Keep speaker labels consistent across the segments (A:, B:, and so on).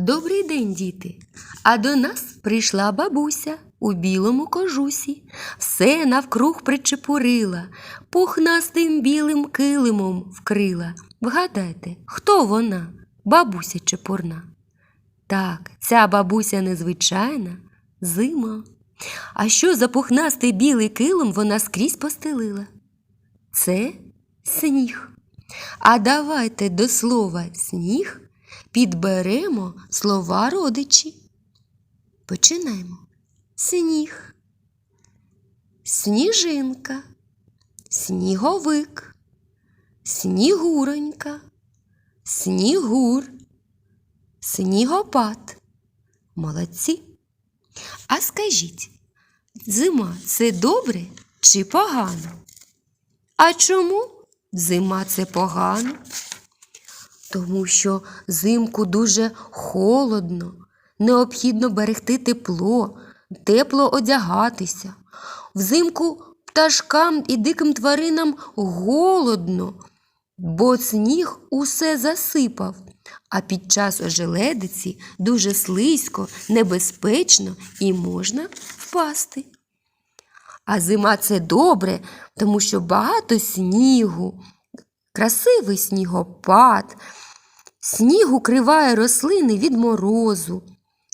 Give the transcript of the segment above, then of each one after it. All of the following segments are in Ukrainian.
A: Добрий день, діти! А до нас прийшла бабуся у білому кожусі, все навкруг причепурила, пухнастим білим килимом вкрила. Вгадайте, хто вона? Бабуся чепурна. Так, ця бабуся незвичайна зима. А що за пухнастий білий килим вона скрізь постелила? Це сніг. А давайте до слова сніг підберемо слова родичі. Починаємо. Сніг, сніжинка, сніговик, снігуронька, снігур, снігопад. Молодці. А скажіть, зима це добре чи погано? А чому зима це погано? Тому що взимку дуже холодно, необхідно берегти тепло, тепло одягатися. Взимку пташкам і диким тваринам голодно, бо сніг усе засипав, а під час ожеледиці дуже слизько, небезпечно і можна впасти. А зима це добре, тому що багато снігу, красивий снігопад. Сніг укриває рослини від морозу.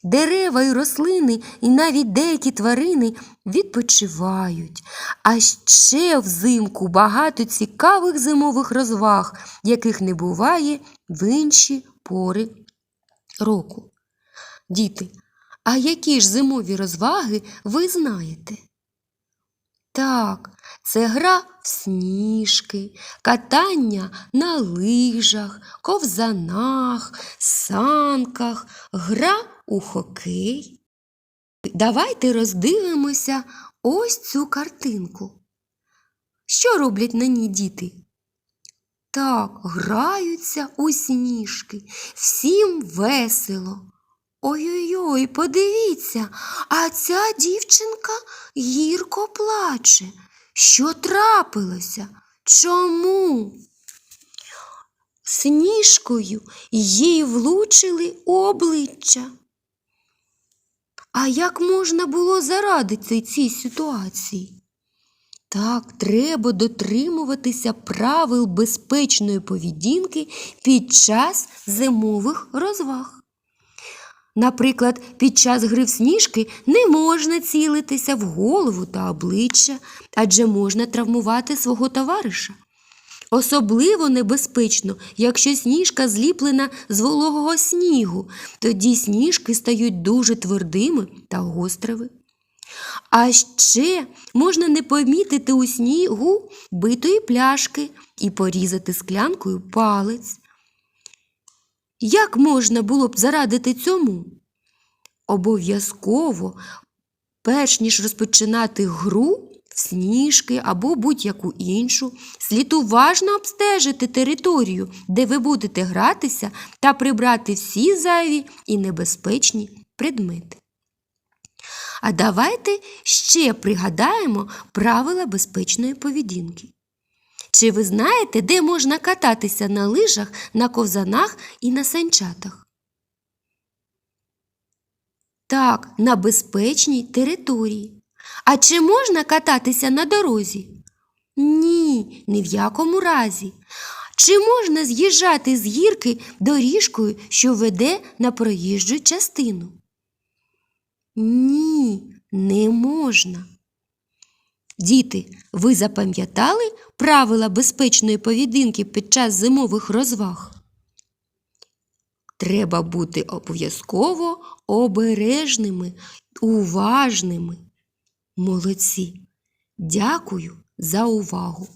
A: Дерева і рослини, і навіть деякі тварини відпочивають. А ще взимку багато цікавих зимових розваг, яких не буває в інші пори року. Діти, а які ж зимові розваги ви знаєте? Так, це гра в сніжки, катання на лижах, ковзанах, санках, гра у хокей. Давайте роздивимося ось цю картинку. Що роблять на ній діти? Так, граються у сніжки, всім весело. Ой-ой-ой, подивіться, а ця дівчинка гірко плаче. Що трапилося? Чому? Сніжкою їй влучили обличчя. А як можна було зарадити цій ситуації? Так, треба дотримуватися правил безпечної поведінки під час зимових розваг. Наприклад, під час гри в сніжки не можна цілитися в голову та обличчя, адже можна травмувати свого товариша. Особливо небезпечно, якщо сніжка зліплена з вологого снігу, тоді сніжки стають дуже твердими та гострими. А ще можна не помітити у снігу битої пляшки і порізати склянкою палець. Як можна було б зарадити цьому? Обов'язково, перш ніж розпочинати гру в сніжки або будь-яку іншу, слід уважно обстежити територію, де ви будете гратися, та прибрати всі зайві і небезпечні предмети. А давайте ще пригадаємо правила безпечної поведінки. Чи ви знаєте, де можна кататися на лижах, на ковзанах і на санчатах? Так, на безпечній території. А чи можна кататися на дорозі? Ні, ні в якому разі. Чи можна з'їжджати з гірки доріжкою, що веде на проїжджу частину? Ні, не можна. Діти, ви запам'ятали правила безпечної поведінки під час зимових розваг? Треба бути обов'язково обережними, уважними. Молодці. Дякую за увагу.